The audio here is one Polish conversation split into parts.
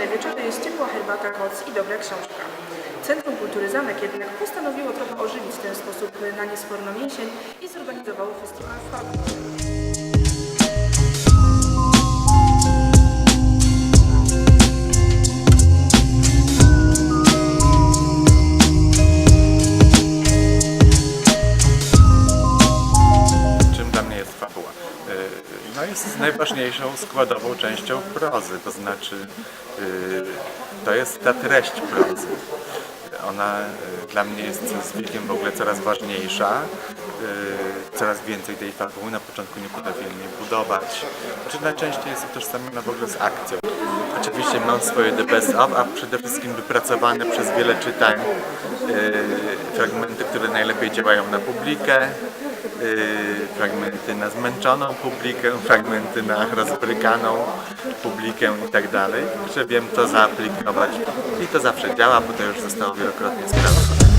rodzinne wieczory jest ciepła herbata, moc i dobra książka. Centrum Kultury Zamek jednak postanowiło trochę ożywić ten sposób na niesporno mięsień i zorganizowało festiwal Fabry. Jest najważniejszą składową częścią prozy, to znaczy yy, to jest ta treść prozy. Ona yy, dla mnie jest z wiekiem w ogóle coraz ważniejsza, yy, coraz więcej tej fabuły. Na początku nie potrafiłem jej budować. Znaczy najczęściej jest utożsamiona w ogóle z akcją. Oczywiście mam swoje the best of, a przede wszystkim wypracowane przez wiele czytań fragmenty, które najlepiej działają na publikę, fragmenty na zmęczoną publikę, fragmenty na rozbrykaną publikę i tak dalej, że wiem to zaaplikować i to zawsze działa, bo to już zostało wielokrotnie sprawdzone.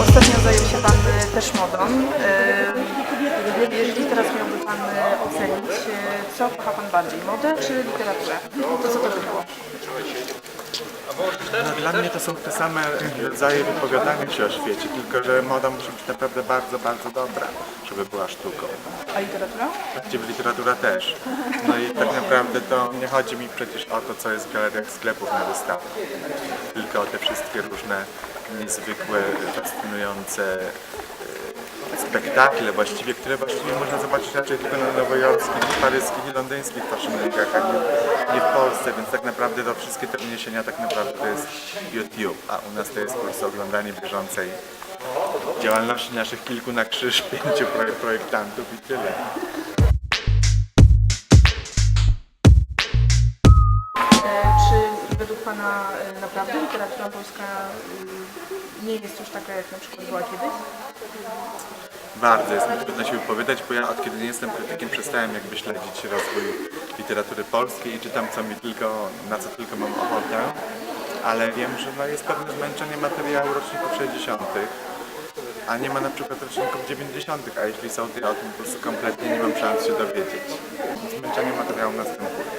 Ostatnio zajął się Pan e, też modą. E, Jeżeli teraz miałby Pan e, ocenić, e, co kocha Pan bardziej, modę czy literaturę? To co to by było? No, dla mnie to są te same rodzaje wypowiadania się o świecie, tylko że moda musi być naprawdę bardzo, bardzo dobra, żeby była sztuką. A literatura? Właściwie literatura też. No i tak naprawdę to nie chodzi mi przecież o to, co jest w galeriach sklepów na wystawach, tylko o te wszystkie różne niezwykłe, fascynujące e, spektakle właściwie, które właściwie można zobaczyć raczej tylko na nowojorskich, paryskich i londyńskich fashion weekach, a nie, nie w Polsce, więc tak naprawdę to wszystkie te uniesienia tak naprawdę to jest YouTube, a u nas to jest po prostu oglądanie bieżącej działalności naszych kilku na krzyż, pięciu proje- projektantów i tyle. E, Czy według Pana e, naprawdę literatura polska e, nie jest już taka, jak na przykład była kiedyś? Bardzo jest trudno się wypowiadać, bo ja od kiedy nie jestem krytykiem przestałem jakby śledzić rozwój literatury polskiej i czytam co mi tylko, na co tylko mam ochotę, ale wiem, że no jest pewne zmęczenie materiału roczników 60., a nie ma na przykład roczników 90., a jeśli są, to ja o tym po prostu kompletnie nie mam szans się dowiedzieć. Zmęczenie materiału następuje.